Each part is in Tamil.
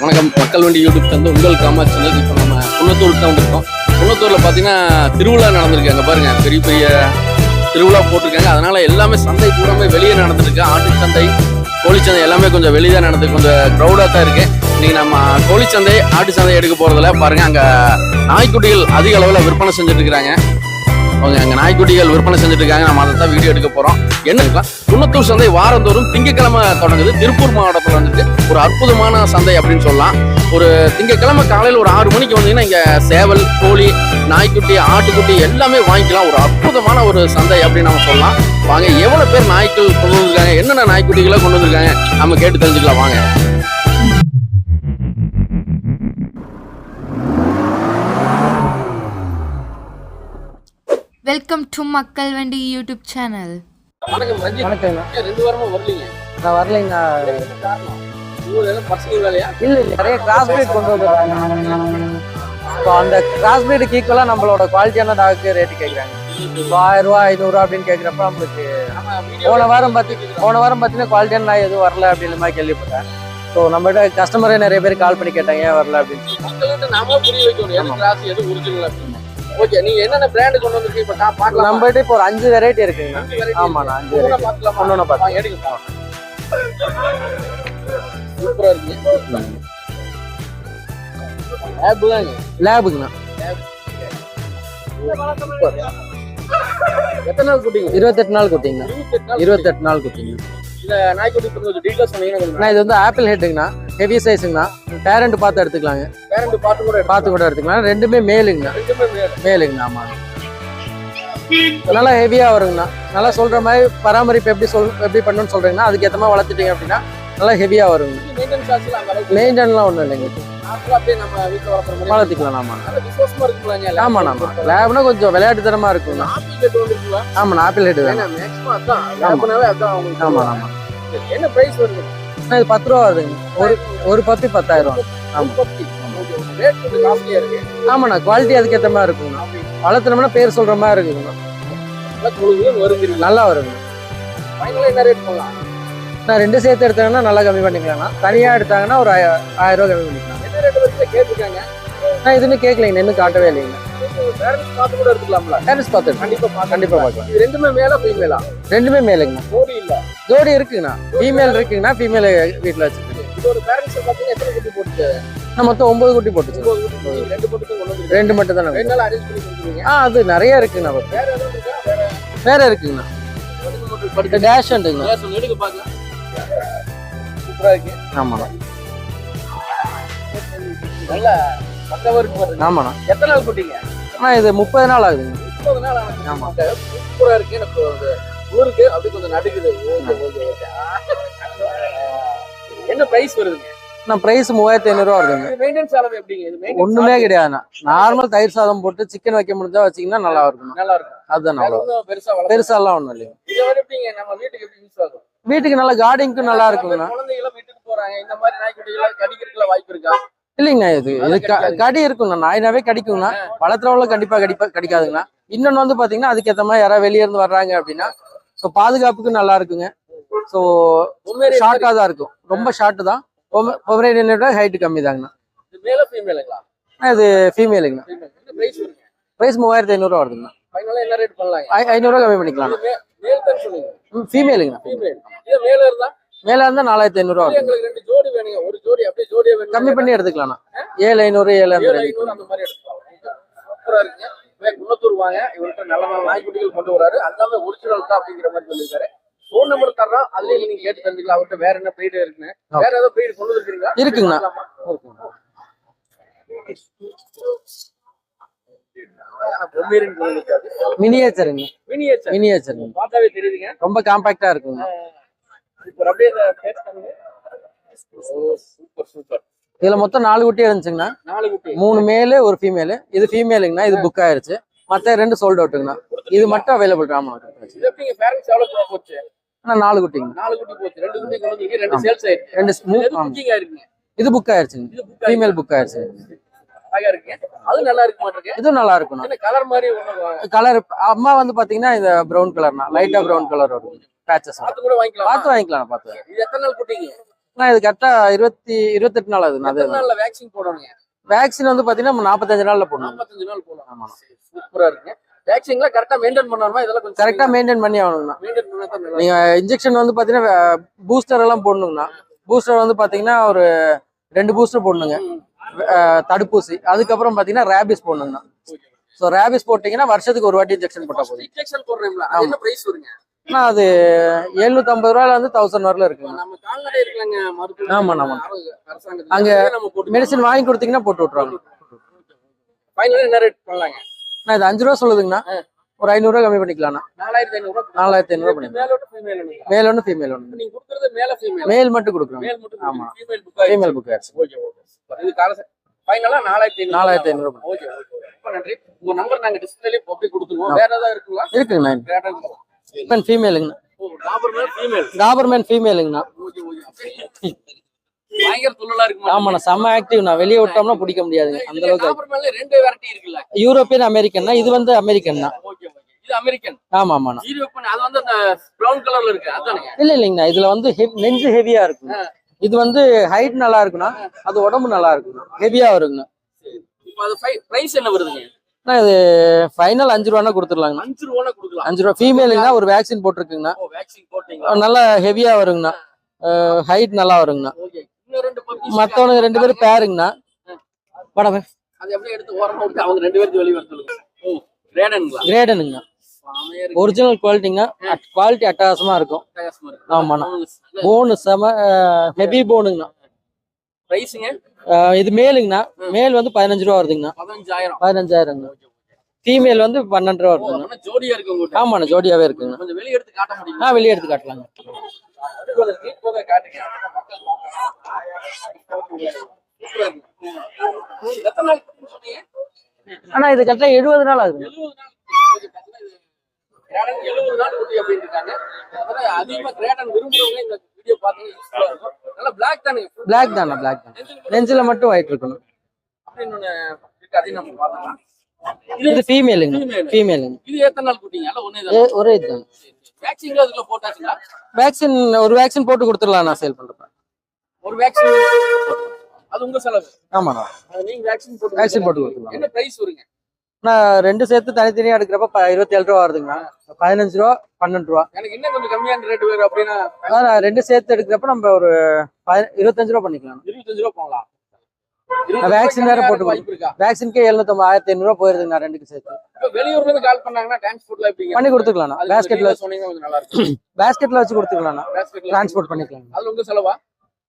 வணக்கம். மக்கள் வண்டி யூடியூப் சேனல் உங்கள் காமா சேனல் இப்போ நம்ம குன்னத்தூர் தான் வந்திருக்கோம் குன்னத்தூரில் பார்த்தீங்கன்னா திருவிழா நடந்திருக்கு அங்கே பாருங்க. பெரிய பெரிய திருவிழா போட்டிருக்காங்க. அதனால எல்லாமே சந்தை பூராமே வெளியே நடந்திருக்கு. ஆட்டு சந்தை கோழிச்சந்தை எல்லாமே கொஞ்சம் வெளியே தான் கொஞ்சம் க்ரௌடாக தான் இருக்கு. இன்னைக்கு நம்ம கோழிச்சந்தை ஆட்டு சந்தை எடுக்க போகிறதுல பாருங்க அங்கே நாய்க்குட்டிகள் அதிக அளவில் விற்பனை செஞ்சுட்டு இருக்கிறாங்க. அவங்க அங்க நாய்க்குட்டிகள் விற்பனை செஞ்சுட்டு இருக்காங்க நம்ம அதை தான் வீடியோ எடுக்க போகிறோம் என்ன குன்னத்தூர் சந்தை வாரந்தோறும் திங்கக்கிழமை தொடங்குது. திருப்பூர் மாவட்டத்தில் வந்துட்டு ஒரு அற்புதமான சந்தை அப்படின்னு சொல்லலாம். ஒரு திங்கக்கிழமை காலையில் ஒரு ஆறு மணிக்கு வந்தீங்கன்னா இங்கே சேவல் கோழி நாய்க்குட்டி ஆட்டுக்குட்டி எல்லாமே வாங்கிக்கலாம். ஒரு அற்புதமான ஒரு சந்தை அப்படின்னு நம்ம சொல்லலாம். வாங்க எவ்வளோ பேர் நாய்க்கள் கொண்டு வந்திருக்காங்க? என்னென்ன நாய்க்குட்டிகளை கொண்டு வந்திருக்காங்க? நம்ம கேட்டு தெரிஞ்சுக்கலாம். வாங்க. வெல்கம் டு மக்கள் வண்டி யூடியூப் சேனல் வணக்கம் ரஞ்சித். வணக்கங்க ரெண்டு வாரமா வரலீங்க? நான் வரலைங்க. என்ன காரணம். வேலையா? இல்ல இல்ல. நிறைய கிராஸ் பிரீட் கொண்டு வந்துருக்காங்க இப்போ அந்த கிராஸ் பிரீடுக்கு ஈக்குவலாக நம்மளோட குவாலிட்டியான டாக்கு ரேட்டு கேட்குறாங்க இப்போ ஆயிரம் ரூபா ஐநூறுரூவா அப்படின்னு கேட்குறப்ப நம்மளுக்கு போன வாரம் பார்த்து போன வாரம் பார்த்தீங்கன்னா குவாலிட்டியான நாய் எதுவும் வரல அப்படின்ற மாதிரி கேள்விப்பட்டேன். ஸோ நம்மகிட்ட கஸ்டமரே நிறைய பேர் கால் பண்ணி கேட்டாங்க ஏன் வரல அப்படின்னு சொல்லி மக்கள்கிட்ட நாம புரிய வைக்கணும். எது கிராஸ் எது ஒரிஜினல் அப்படின்னு ஓகே நீங்க என்னென்ன பிராண்ட் கொண்டு வந்திருக்கீங்க? இப்ப கா- பார்க்கலாம்? நம்மகிட்ட இப்போ ஒரு அஞ்சு வெரைட்டி இருக்குங்க ஆமாண்ணா அஞ்சு ஒண்ணா வெரைட்டி பார்க்கலாமா? எடுங்க. போலாம். சூப்பரா இருக்கு. தாங்க சூப்பர். எத்தனை நாள் குட்டிங்க இருபத்தெட்டு நாள் குட்டிங்கண்ணா இருபத்தெட்டு நாள் குட்டிங்க நாய்க்குட்டி கொஞ்சம் டீட்டெயில்ஸ் சொன்னீங்கன்னா இது வந்து ஆப்பிள் ஹெட்டுங்கண்ணா ஹெவி சைஸுங்கண்ணா பேரண்ட் பார்த்து எடுத்துக்கலாங்க. பேரண்ட் பார்த்து கூட பார்த்து கூட எடுத்துக்கலாம். ரெண்டுமே மேலுங்கண்ணா. மேலுங்கண்ணா ஆமாங்க நல்லா ஹெவியா வருங்கண்ணா நல்லா சொல்ற மாதிரி பராமரிப்பு எப்படி சொல் எப்படி பண்ணணும்னு சொல்றீங்கன்னா அதுக்கு ஏத்த மாதிரி வளர்த்துட்டீங்க அப்படின்னா நல்லா ஹெவியா வருங்க மெயின்டென்லாம் ஒன்றும் இல்லைங்க. வளர்த்திக்கலாம் ஆமாண்ணா நல்ல விசுவாசமா இருக்குங்களா ஆமாண்ணா ஆமா லேப்னா கொஞ்சம் விளையாட்டுத்தனமா இருக்குங்கண்ணா ஆமாண்ணா ஆப்பிள் ஹெட் ஏன்னா மேக்ஸிமம் அதான். லேப்னாவே அதான் அவங்களுக்கு ஆமா ஆமா. என்ன பிரைஸ் வருது? அண்ணா, இது பத்து ரூபா வருதுங்க ஒரு ஒரு பப்பி பத்தாயிரம் ரூபா. ஆமாண்ணா குவாலிட்டி அதுக்கேற்ற மாதிரி இருக்குங்கண்ணா. வளர்த்துனோம்னா பேர் சொல்ற மாதிரி இருக்குங்கண்ணா. நல்லா நல்லா வருங்க என்ன ரேட் நான் ரெண்டு சேர்த்து எடுத்தாங்கன்னா நல்லா கம்மி பண்ணிக்கலாம்ண்ணா. தனியா எடுத்தாங்கன்னா ஒரு ஆயிரம் ரூபா கம்மி பண்ணிக்கலாம். நான் இதுன்னு கேட்கலைங்க இன்னும் காட்டவே இல்லைங்க பேரண்ட்ஸ் பார்த்து கூட எடுத்துக்கலாம்ல? பேரண்ட்ஸ் பார்த்து கண்டிப்பா பார்க்க கண்டிப்பா பார்க்கலாம். இது ரெண்டுமே மேல ஃபீமேலா ரெண்டுமே மேலுங்கண்ணா ஜோடி இல்ல. ஜோடி இருக்குங்கண்ணா. ஃபீமேல் இருக்குங்கண்ணா ஃபீமேல் வீட்டில் வச்சுருக்கு இது ஒரு பேரண்ட்ஸ் பாத்தீங்கன்னா எத்தனை குட்டி போட்டுச்சு? நான் மொத்தம் ஒன்பது குட்டி போட்டுச்சு. ரெண்டு மட்டும் தானே? ஆ அது நிறைய இருக்குங்கண்ணா. வேற எதுவும் இருக்கா? வேற வேற இருக்குங்கண்ணா. டேஷ் உண்டுங்கண்ணா ஆமாண்ணா நல்ல. ஆமாண்ணா. எத்தனை நாள் குட்டிங்க அண்ணா இது முப்பது நாள் ஆகுதுங்க முப்பது நாள் ஆனது ஆமா. சூப்பரா இருக்கு எனக்கு ஒரு ஊருக்கு அப்படி கொஞ்சம் நடுக்குது. என்ன பிரைஸ் வருதுங்க? நான் ப்ரைஸ் மூவாயிரத்தி ஐநூறுரூவா maintenance ஒண்ணுமே கிடையாதுண்ணா. நார்மல் தயிர் சாதம் போட்டு சிக்கன் வைக்க முடிஞ்சா வச்சீங்கன்னா நல்லா இருக்குண்ணா நல்லா இருக்கும். அதுதான் நல்லா பெருசாலாம் இல்லைங்க. எப்படிங்க? நம்ம வீட்டுக்கு நல்லா கார்டிங்க்கும் நல்லா இருக்குங்கண்ணா. இல்லைங்கண்ணா இது இது கடி இருக்குங்கண்ணா. நாயினாவே கடிக்குங்கண்ணா. வளர்த்துறவங்கள கண்டிப்பா கடிப்பா கடிக்காதுங்கண்ணா. இன்னொன்னு வந்து பாத்தீங்கன்னா அதுக்கேற்ற மாதிரி யாராவது வெளியே இருந்து வர்றாங்க அப்படின்னா ஸோ பாதுகாப்புக்கு நல்லா இருக்குங்க. ஸோ ஷார்ட்டாக தான் இருக்கும். ரொம்ப ஷார்ட் தான். பொமரேனியனோட ஹைட் கம்மி தாங்கண்ணா. இது ஃபீமேலுங்கண்ணா பிரைஸ் மூவாயிரத்தி ஐநூறுரூவா வருதுங்கண்ணா. ஐநூறுரூவா கம்மி பண்ணிக்கலாம்ண்ணா. இது மே- மேல் தான் சொல்லுங்க ஃபீமேலுங்கண்ணா மேல இருந்தா நாலாயிரத்தி வேணும் கம்மி பண்ணி எடுத்துக்கலாம்ண்ணா ஏழு ஐநூறு ஏழு எடுத்துக்கலாம். குன்னத்தூர் வாங்க. இவர்கிட்ட நல்ல நாய்க்குட்டிகள் கொண்டு வராரு. எல்லாமே ஒரிஜினல் தான் அப்படிங்கிற மாதிரி சொல்லியிருக்காரு. ஃபோன் நம்பர் தர்றோம். நீங்க கேட்டு தெரிஞ்சுக்கலாம் அவர்கிட்ட வேற என்ன ப்ரீடு இருக்குன்னு. வேற ஏதாவது ப்ரீடு கொண்டு வந்துருக்கீங்களா? இருக்குங்கண்ணா. மினியேச்சருங்க மினியேச்சர் மினியேச்சருங்க பார்த்தாவே தெரியுதுங்க. ரொம்ப காம்பாக்டா இருக்குங்க. இதுல மொத்தம் நாலு குட்டி இருந்துச்சுங்கண்ணா. மூணு மேலு ஒரு ஃபீமேலு இது ஃபீமேலுங்கண்ணா இது புக் ஆயிருச்சு. மத்த ரெண்டு சோல்ட் அவுட்டுங்கண்ணா இது மட்டும் அவைலபிள் ஆமா ஆனா நாலு குட்டிங்க. ரெண்டு இது புக் ஆயிருச்சுங்க. ஃபீமேல் புக் ஆயிருச்சு. இதுவும் நல்லா என்ன கலர் மாதிரி கலர் அம்மா வந்து பாத்தீங்கன்னா இந்த ப்ரௌன் கலர்னா லைட்டா ப்ரௌன் கலர் வரும். பேச்சஸ் பார்த்து கூட வாங்கிக்கலாம்? பார்த்து வாங்கிக்கலாம் பார்த்து இது எத்தனை நாள் குட்டிங்க நான் இது கரெக்டா இருபத்தி இருபத்தெட்டு நாள் அது எத்தனை நாள்ல வேக்சின் போடணுங்க? வேக்சின் வந்து பாத்தீங்கன்னா நம்ம நாற்பத்தஞ்சு நாள்ல போடணும். நாற்பத்தஞ்சு நாள் போடலாம் ஆமா. சூப்பரா இருக்குங்க. வேக்சின்லாம் கரெக்டா மெயின்டைன் பண்ணணுமா? இதெல்லாம் கொஞ்சம் கரெக்டா மெயின்டைன் பண்ணி ஆகணுங்கண்ணா. மெயின்டைன் பண்ணா நீங்க இன்ஜெக்ஷன் வந்து பாத்தீங்கன்னா பூஸ்டர் எல்லாம் போடணுங்கண்ணா. பூஸ்டர் வந்து பாத்தீங்கன்னா ஒரு ரெண்டு பூஸ்டர் போடணுங்க. தடுப்பூசி. அதுக்கப்புறம் பாத்தீங்கன்னா ரேபிஸ் போடணுங்கண்ணா. ஸோ ரேபிஸ் போட்டீங்கன்னா வருஷத்துக்கு ஒரு வாட்டி இன்ஜெக்ஷன் போட்டா போதும். இன்ஜெக்ஷன் அது என்ன பிரைஸ் வருங்க? ஆனா அது எழுநூத்தி ஐம்பது ரூபாயில இருந்து தௌசண்ட் வரல இருக்குங்க ஆமா, ஆமா. அங்க நம்ம போட்டு மெடிசன் வாங்கி கொடுத்தீங்கன்னா போட்டு விட்ருவாங்க ஃபைனலா என்ன ரேட் பண்ணலாங்க நான் இது அஞ்சு ரூபா சொல்லுதுங்கண்ணா. ஒரு ஐநூறுரூவா கம்மி பண்ணிக்கலாம்ண்ணா. நாலாயிரத்தி ஐநூறு ரூபாய் நாலாயிரத்தி ஐநூறுரூவா ஃபீமேல் மேல் ஒன்று ஃபீமேல் ஒன்று. நீங்க கொடுக்கறது மேல ஃபீமேல் மேல் மட்டும் கொடுக்குறோம். மேல் மட்டும் ஆமா. Female book book okay okay இது நாலாயிரத்தி நாலாயிரத்தி ஐநூறுரூவா ஓகே ஓகே ரொம்ப நன்றி. உங்க நம்பர் நாங்க டிஸ்பிளேல அப்படியே கொடுத்துருவோம். வேற ஏதாவது இருக்குங்களா? இருக்குங்கண்ணா இப்போ ஃபீமேலுங்கண்ணா டாபர்மேன் ஃபீமேலுங்கண்ணா ஆமாண்ணா செம்ம ஆக்டிவ்ண்ணா வெளியே விட்டோம்னா பிடிக்க முடியாதுங்க. அந்த அளவுக்கு யூரோப்பியன் அமெரிக்கன்னா இது வந்து அமெரிக்கன்னா அமெரிக்கன் ஆமா ஆமாண்ணா இல்ல இல்லைங்கண்ணா. இதுல வந்து நெஞ்சு ஹெவியா இருக்கும் இது வந்து ஹைட் நல்லா இருக்குண்ணா. அது உடம்பு நல்லா இருக்குண்ணா. ஹெவியா அது பிரைஸ் என்ன வருதுங்க? அண்ணா இது ஃபைனல் அஞ்சு ரூபானா கொடுத்துடலாங்கண்ணா. அஞ்சு ரூபானா கொடுக்கலாம். அஞ்சு ரூபா. ஃபீமேலுங்கண்ணா ஒரு வேக்சின் போட்டிருக்குங்கண்ணா. ஓ வேக்சின் போட்டீங்களா? நல்லா ஹெவியா வருங்கண்ணா. ஹைட் நல்லா வருங்கண்ணா. இன்னும் ரெண்டு பேரும் பேருங்கண்ணா படம் அது அப்படியே எடுத்து ஓரமா விட்டு அவங்க ரெண்டு பேருக்கு வெளியே வர சொல்லுங்க. ஓ ரேடனுங்களா கிரேடனுங்கண்ணா ஒரிஜினல் குவாலிட்டிங்க குவாலிட்டி அட்டகாசமா இருக்கும். ஆமாண்ணா. போனு செம ஹெவி போனுங்கண்ணா பிரைஸுங்க இது மேலுங்கண்ணா. மேல் வந்து பதினஞ்சு ரூபா வருதுங்கண்ணா. பதினஞ்சாயிரம். பதினஞ்சாயிரங்கண்ணா ஃபீமேல் வந்து பன்னெண்டு ரூபா அப்படின்னா ஜோடியா இருக்கு ஆமாண்ணா ஜோடியாவே இருக்குங்கண்ணா. கொஞ்சம் வெளியே எடுத்து காட்ட முடியுமா? ஆ வெளியே எடுத்து காட்டலாங்க. ஆனா இது கரெக்டா எழுபது நாள் இருக்காங்க அதனால அதிகமா கிரேடன் விரும்புறவங்க இந்த வீடியோ இருக்கும். நல்லா பிளாக் தானே? பிளாக் தானே பிளாக் தான். நெஞ்சில மட்டும் ஒயிட் இருக்கணும். இருக்கு அதையும் நம்ம பார்க்கலாம் இது ஃபீமேலுங்க. ஃபீமேலுங்க இது எத்தனை நாள் குட்டிங்க ஒண்ணே ஒரே இதுதாங்க வேக்சின் அதுக்குள்ள போட்டாச்சுங்களா? வேக்சின் ஒரு வேக்சின் போட்டு கொடுத்துடலாம் நான் சேல் பண்றேன் ஒரு வேக்சின் அது உங்க செலவு. ஆமாண்ணா நீங்க வேக்சின் போட்டு வேக்சின் போட்டு கொடுத்துடலாம். என்ன பிரைஸ் வருங்க? நான் ரெண்டு சேர்த்து தனித்தனியா எடுக்கிறப்ப இருபத்தி ஏழு ரூபா வருதுங்கண்ணா. பதினஞ்சு ரூபா பன்னெண்டு ரூபா. எனக்கு இன்னும் கொஞ்சம் கம்மியான ரேட் வேறு அப்படின்னா அதான் ரெண்டு சேர்த்து எடுக்கிறப்ப நம்ம ஒரு பதி- இருபத்தஞ்சு ரூபா பண்ணிக்கலாம் இருபத்தஞ்சு ரூபா போகலாம் வேக்சின் வேற போட்டு வாய்ப்பு இருக்கா? வேக்சின்கே எழுநூத்தம்பது ஆயிரத்தி ஐநூறுவா போயிருதுங்கண்ணா ரெண்டுக்கு சேர்த்து. வெளியூர்ல இருந்து கால் பண்ணாங்கன்னா டிரான்ஸ்போர்ட்ல பண்ணி கொடுத்துக்கலாம்ண்ணா அது பேஸ்கெட்ல சொன்னீங்கன்னா கொஞ்சம் நல்லா இருக்கும். பேஸ்கெட்ல வச்சு கொடுத்துக்கலாம்ண்ணா பேஸ்கெட்ல டிரான்ஸ்போர்ட் பண்ணிக்கலாம் அது உங்க செலவா?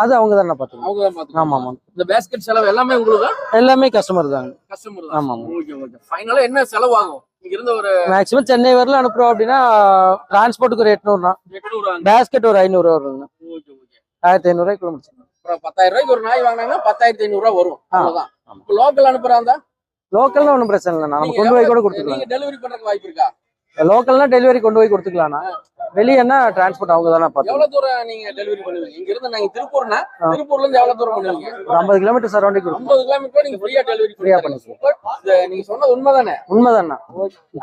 அது அவங்க தானே பார்த்துக்கலாம் அவங்க தான் பாத்துக்கணும் ஆமா ஆமா. இந்த பேஸ்கெட் செலவு எல்லாமே உங்களுக்கு எல்லாமே கஸ்டமர் தாங்க. கஸ்டமர் தான். ஆமா. ஓகே ஓகே ஃபைனலா என்ன செலவாகும்? இங்க இருந்த ஒரு மேக்ஸிமம் சென்னை வரல அனுப்புறோம் அப்படின்னா டிரான்ஸ்போர்ட்டுக்கு ஒரு எட்நூறுண்ணா எட்நூறு வாங்க பேஸ்கெட் ஒரு ஐநூறு வருங்க. ஓகே ஓகே ஆயிரத்தி ஐநூறுரூவாய்க்குள்ள முடிச்சுக்கலாம் அப்புறம் பத்தாயிரம் ரூபாய்க்கு ஒரு நாய் வாங்கினாங்கன்னா பத்தாயிரத்தி ஐநூறு ரூபா வரும் இப்போ லோக்கல் அனுப்புறாங்க லோக்கல்னா ஒன்றும் பிரச்சனை இல்லைண்ணா நம்ம கொண்டு போய் கூட கொடுத்துக்கலாம். நீங்க டெலிவரி பண்றதுக்கு வாய்ப்பு இருக்கா? லோக்கல்னா டெலிவரி கொண்டு போய் கொடுத்துக்கலாம்ண்ணா. வெளியேன்னா டிரான்ஸ்போர்ட் அவங்க தானே பார்த்து. எவ்வளவு தூரம் நீங்க டெலிவரி பண்ணுவீங்க? இங்க இருந்து நாங்க திருப்பூர்னா. திருப்பூர்ல இருந்து எவ்வளவு தூரம் பண்ணுவீங்க? ஒரு ஐம்பது கிலோமீட்டர் சரௌண்டிங் கொடுக்கும் ஐம்பது கிலோமீட்டர் நீங்க ஃப்ரீயா டெலிவரி Free ஆ பண்ணி சூப்பர் இந்த நீங்க சொன்னது உண்மைதானே? உண்மைதாண்ணா.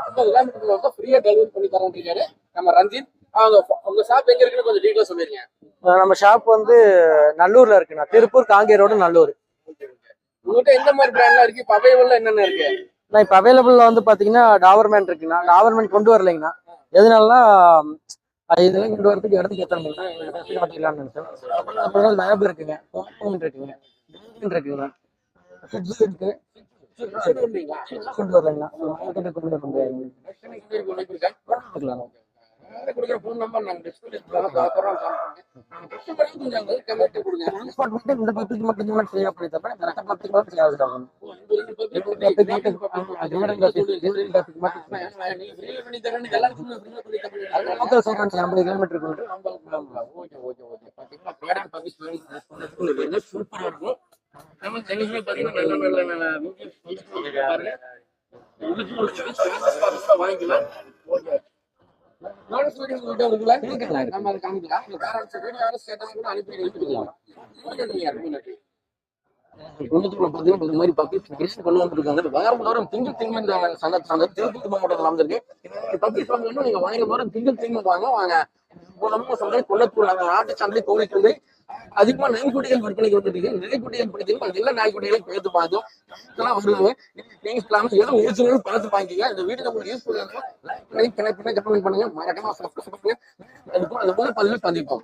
ஐம்பது கிலோமீட்டர் வந்து ஃப்ரீயா டெலிவரி பண்ணி இருக்காரு நம்ம ரஞ்சித் அவங்க உங்க ஷாப் எங்க இருக்குன்னு கொஞ்சம் டீட்டெயில் சொல்லிருங்க. நம்ம ஷாப் வந்து நல்லூர்ல இருக்குண்ணா. திருப்பூர் காங்கேய ரோடு நல்லூர். உங்ககிட்ட எந்த மாதிரி பிராண்ட்லாம் இருக்கு? இப்ப அவைலபிள் என்னென்ன இருக்கு? நான் இப்போ அவைலபிள்ல வந்து பாத்தீங்கன்னா டாவர்மேன் இருக்குண்ணா. டாவர்மேன் கொண்டு வரலைங்கண்ணா. எதனாலனா அது இதெல்லாம் கொண்டு வரதுக்கு இடத்துக்கு ஏற்றாங்க மாட்டிக்கலாம்னு நினைச்சேன். அப்புறம் அப்புறம் லேப் இருக்குங்க. ஹோம் இருக்குங்க. இருக்குங்கண்ணா Kids இருக்கு. கொண்டு மார்க்கெட்டுக்கு கொண்டு வர முடியாதுங்க டிரான்ஸ்போர்ட் மட்டும் இந்த பத்துக்கு மட்டும் தான் பண்ணி ரெண்டு பத்துக்கு மட்டும் ஆகுது ஆகும் லோக்கல் ஐம்பது ஓகே ஓகே ஓகே வேணும் சூப்பரா இருக்கும் நம்ம பாத்தீங்கன்னா நல்ல வீடியோஸ் பாருங்க வாங்கிக்கலாம் வீடியோ இருக்குல்ல நம்ம அதை காமிக்கலாம் வீடியோ ஸ்டேட்டஸ் கூட அனுப்பி அனுப்பிக்கலாம் இந்த மாதிரி பப்பீஸ் கிரீஸ் கொண்டு வந்துருக்காங்க. வாரம் தோறும் திங்கள் திங்கள் இந்த சந்தை சந்தை திருப்பதி மாவட்டத்தில் அமைஞ்சிருக்கு. பப்பீஸ் வாங்கணும் நீங்க வாங்க தோறும் திங்கள் திங்கள் வாங்க வாங்க. மூலமா சொல்றேன் கொல்லத்தூர் நாட்டு சந்தை கோவில் சந்தை அதிகமா நாய்க்குட்டிகள் விற்பனைக்கு வந்துட்டு நாய்க்குட்டிகள் பிடிச்சிருக்கு நல்ல நாய்க்குட்டிகளை பார்த்து பார்த்தோம் இதெல்லாம் வருவாங்க நீங்க இல்லாம ஏதோ முயற்சிகளும் பார்த்து பாக்கிங்க இந்த வீடியோ உங்களுக்கு யூஸ்ஃபுல்லா இருக்கும். லைக் பண்ணி கனெக்ட் பண்ணி கமெண்ட் பண்ணுங்க. மறக்காம சப்ஸ்கிரைப் பண்ணுங்க. அதுக்கும் அது போல பதிவு சந்திப்போம்.